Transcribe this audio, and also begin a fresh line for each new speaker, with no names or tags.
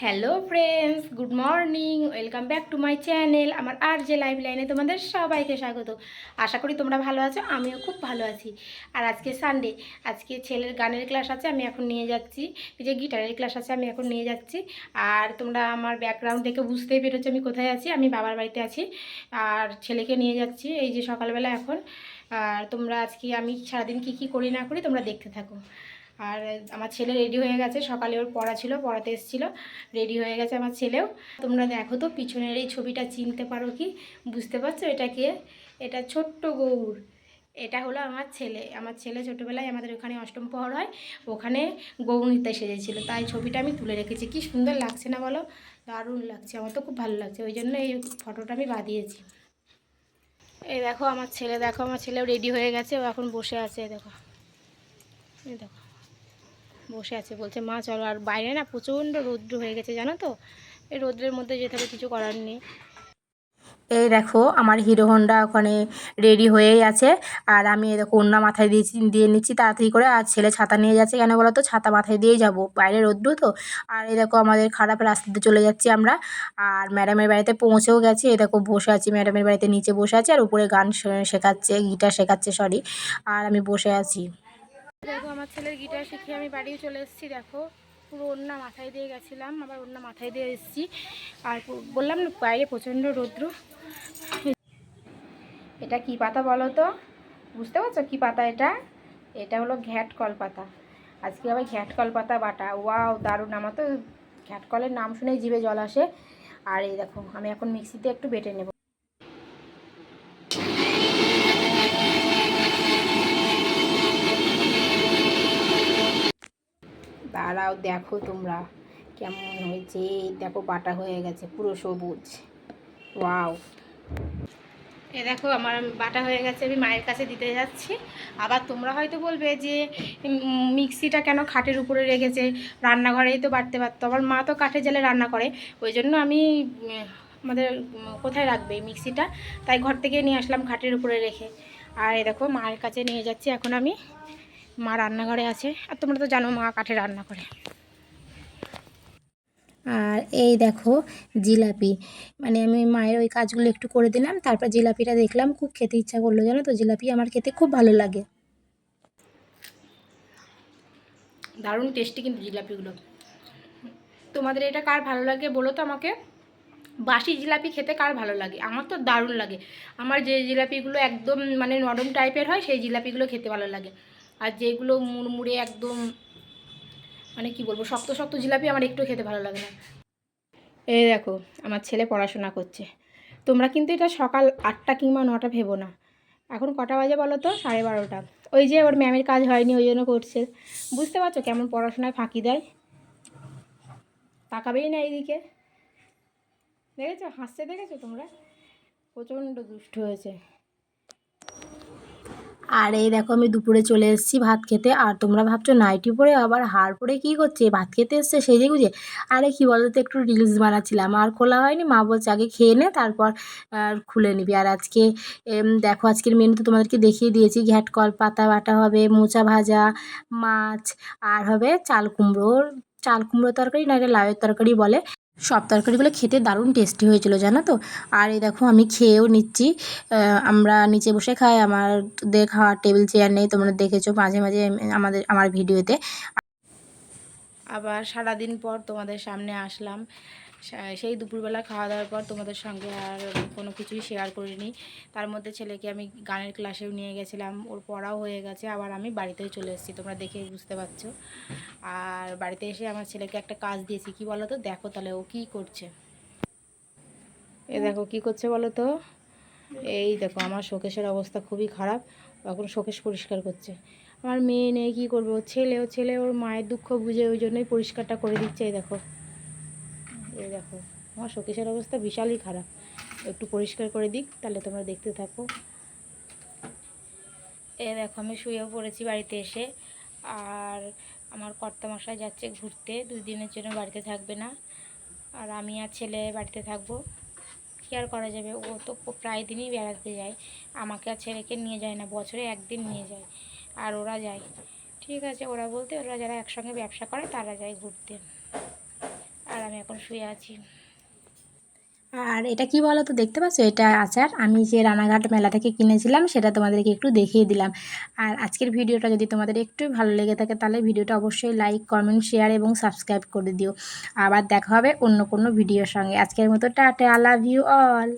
Hello friends good morning welcome back to my channel আমার আর যে লাইভ লাইনে তোমাদের সবাইকে স্বাগত। আশা করি তোমরা ভালো আছো, আমিও খুব ভালো আছি। আর আজকে সানডে আজকে ছেলের গানের ক্লাস আছে, আমি এখন নিয়ে যাচ্ছি। যে গিটারের ক্লাস আছে, আমি এখন নিয়ে যাচ্ছি। আর তোমরা আমার ব্যাকগ্রাউন্ড থেকে বুঝতেই পেরেছ আমি কোথায় আছি, আমি বাবার বাড়িতে আছি। আর ছেলেকে নিয়ে যাচ্ছি, এই যে সকালবেলা এখন। আর তোমরা আজকে আমি সারাদিন কি কি করি না করি তোমরা দেখতে থাকো। আর আমার ছেলে রেডি হয়ে গেছে। সকালে ওর পড়া ছিল, পড়াতে এসেছিল। রেডি হয়ে গেছে আমার ছেলেও। তোমরা দেখো তো, পিছনের এই ছবিটা চিনতে পারো কি? বুঝতে পারছ? এটা কে? এটা ছোট্ট গৌর। এটা হলো আমার ছেলে। আমার ছেলে ছোটোবেলায় আমাদের ওখানে অষ্টম প্রহর হয়। ওখানে গৌর নিতে সেজেছিলো। তাই ছবিটা আমি তুলে রেখেছি। কি সুন্দর লাগছে না বলো? দারুণ লাগছে। আমার তো খুব ভালো লাগছে। ওই জন্য এই ফটোটা আমি বাঁধিয়েছি। এই দেখো, আমার ছেলে, দেখো, আমার ছেলেও রেডি হয়ে গেছে। ও এখন বসে আছে, দেখো। এই দেখো। বসে আছে, বলছে, মা, চলো। আর বাইরে না প্রচণ্ড রৌদ্র হয়ে গেছে, জানো তো? এই রৌদ্রের মধ্যে যেতে হবে, কিছু করার নেই। এই দেখো, আমার হিরো হন্ডা ওখানে রেডি হয়েই আছে। আর আমি দেখো অন্য মাথায় দিয়েছি দিয়ে নিচ্ছি তাড়াতাড়ি করে। আর ছেলে ছাতা নিয়ে যাচ্ছে কেন বলো তো? ছাতা মাথায় দিয়েই যাব। বাইরে রৌদ্র তো। আর এই দেখো, আমাদের খারাপ রাস্তাতে চলে যাচ্ছি আমরা। আর ম্যাডামের বাড়িতে পৌঁছেও গেছি। এই দেখো, বসে আছি, ম্যাডামের বাড়িতে নিচে বসে আছি। আর উপরে গান শেখাচ্ছে, গিটার শেখাচ্ছে, সরি। আর আমি বসে আছি। দেখো, আমার ছেলের গিটার শিখে আমি বাড়িও চলে এসেছি, দেখো। পুরো অন্য মাথায় দিয়ে গেছিলাম, আবার অন্য মাথায় দিয়ে এসেছি। আর বললাম না, বাইরে প্রচণ্ড রৌদ্র। এটা কি পাতা বলো তো? বুঝতে পারছ কী পাতা এটা? এটা হলো ঘ্যাট কল পাতা আজকে আবার ঘ্যাট কল পাতা বাটা। ওয়াও, দারুণ। আমার তো ঘ্যাট কলের নাম শুনেই জিভে জল আসে। আর এই দেখো, আমি এখন মিক্সিতে একটু বেটে নেব। দাঁড়াও, দেখো তোমরা কেমন হয়েছে। দেখো বাটা হয়ে গেছে, পুরো সবুজ। ওয়াও। এ দেখো, আমার বাটা হয়ে গেছে, আমি মায়ের কাছে দিতে যাচ্ছি। আবার তোমরা হয়তো বলবে যে মিক্সিটা কেন খাটের উপরে রেখেছে? রান্নাঘরেই তো বাড়তে পারতো। আমার মা তো কাঠে জালে রান্না করে। ওই জন্য আমি আমাদের কোথায় রাখবে মিক্সিটা? তাই ঘর থেকে নিয়ে আসলাম খাটের উপরে রেখে। আর এ দেখো, মায়ের কাছে নিয়ে যাচ্ছি। এখন আমি মা রান্নাঘরে আছে। আর তোমরা তো জানো মা কাঠে রান্না করে। আর এই দেখো জিলাপি। মানে আমি মায়ের ওই কাজগুলো একটু করে দিলাম, তারপর জিলাপিটা দেখলাম, খুব খেতে ইচ্ছা করল জানো তো, জিলাপি আমার খেতে খুব ভালো লাগে। দারুণ টেস্টি কিন্তু জিলাপিগুলো। তোমাদের এটা কার ভালো লাগে বলো তো আমাকে? বাসি জিলাপি খেতে কার ভালো লাগে? আমার তো দারুণ লাগে। আমার যে জিলাপিগুলো একদম মানে নরম টাইপের হয়, সেই জিলাপিগুলো খেতে ভালো লাগে। আর যেগুলো মুড়মুড়ে একদম মানে কি বলব, শক্ত শক্ত জিলাপি আমার একটু খেতে ভালো লাগে না। এই দেখো, আমার ছেলে পড়াশোনা করছে। তোমরা কিন্তু এটা সকাল আটটা কিংবা নটা ভেবো না। এখন কটা বাজে বলো তো? সাড়ে বারোটা। ওই যে ওর ম্যামের কাজ হয়নি, ওই জন্য করছে। বুঝতে পারছ কেমন পড়াশোনায় ফাঁকি দেয়? তাকাবেই না এইদিকে। দেখেছ? হাসছে দেখেছ তোমরা? প্রচণ্ড দুষ্ট হয়েছে। আর এই দেখো আমি দুপুরে চলে এসেছি ভাত খেতে। আর তোমরা ভাবছ নাইটি পরে আবার হাড় পরে কী করছে? ভাত খেতে এসছে সেজে গুজে। আরে কী বলো তো একটু রিলস বানাচ্ছিলাম। আর খোলা হয়নি, মা বলছে আগে খেয়ে নে, তারপর আর খুলে নিবি। আর আজকে দেখো আজকের মেনু তো তোমাদেরকে দেখিয়ে দিয়েছি। ঘ্যাট কল পাতা বাটা হবে, মোচা ভাজা, মাছ, আর হবে চাল কুমড়োর, চাল কুমড়ো তরকারি না এটা লাউয়ের তরকারি বলে। সব তরকারিগুলো খেতে দারুণ টেস্টি হয়েছিল, জানো তো? আর এই দেখো, আমি খেয়েও নিচ্ছি। আমরা নিচে বসে খাই, আমাদের খাওয়ার টেবিল চেয়ার নেই, তোমরা দেখেছ মাঝে মাঝে আমাদের, আমার ভিডিওতে আবার সারাদিন পর তোমাদের সামনে আসলাম। সেই দুপুরবেলা খাওয়া দাওয়ার পর তোমাদের সঙ্গে আর কোনো কিছুই শেয়ার করিনি। তার মধ্যে ছেলেকে আমি গানের ক্লাসেও নিয়ে গেছিলাম, ওর পড়াও হয়ে গেছে, আবার আমি বাড়িতেও চলে এসেছি, তোমরা দেখেই বুঝতে পারছ। আর বাড়িতে এসে আমার ছেলেকে একটা কাজ দিয়েছি, কি বলো তো দেখো তাহলে ও কী করছে। এ দেখো কি করছে বলো তো এই দেখো, আমার শোকেশের অবস্থা খুবই খারাপ, এখন শোকেশ পরিষ্কার করছে। আমার মেয়ে নেই কী করবে? ও ছেলে ও ছেলে ওর মায়ের দুঃখ বুঝে ওই জন্যই পরিষ্কারটা করে দিচ্ছে, এই দেখো। এই দেখো, আমার শোকেশের অবস্থা বিশালই খারাপ। একটু পরিষ্কার করে দিক, তাহলে তোমরা দেখতে থাকো। এ দেখো, আমি শুয়েও পড়েছি বাড়িতে এসে। আর আমার কর্তামশাই যাচ্ছে ঘুরতে, দুই দিনের জন্য বাড়িতে থাকবে না। আর আমি আর ছেলে বাড়িতে থাকব। কী আর করা যাবে? ও তো প্রায় দিনই বেড়াতে যায়। আমাকে আর ছেলেকে নিয়ে যায় না, বছরে একদিন নিয়ে যায়। আর ওরা যায়। ঠিক আছে, ওরা বলতে ওরা যারা একসঙ্গে ব্যবসা করে তারা যায় ঘুরতে। আর আমি এখন শুয়ে আছি। আর এটা কি বলো তো দেখতে পাচ্ছ? এটা আচার। আমি যে রানাঘাট মেলা থেকে কিনেছিলাম, সেটা তোমাদেরকে একটু দেখিয়ে দিলাম। আর আজকের ভিডিওটা যদি তোমাদের একটু ভালো লেগে থাকে, তাহলে ভিডিওটা অবশ্যই লাইক কমেন্ট শেয়ার এবং সাবস্ক্রাইব করে দিও। আবার দেখা হবে অন্য কোনো ভিডিওর সঙ্গে। আজকের মতো টাটা লাভ ইউ অল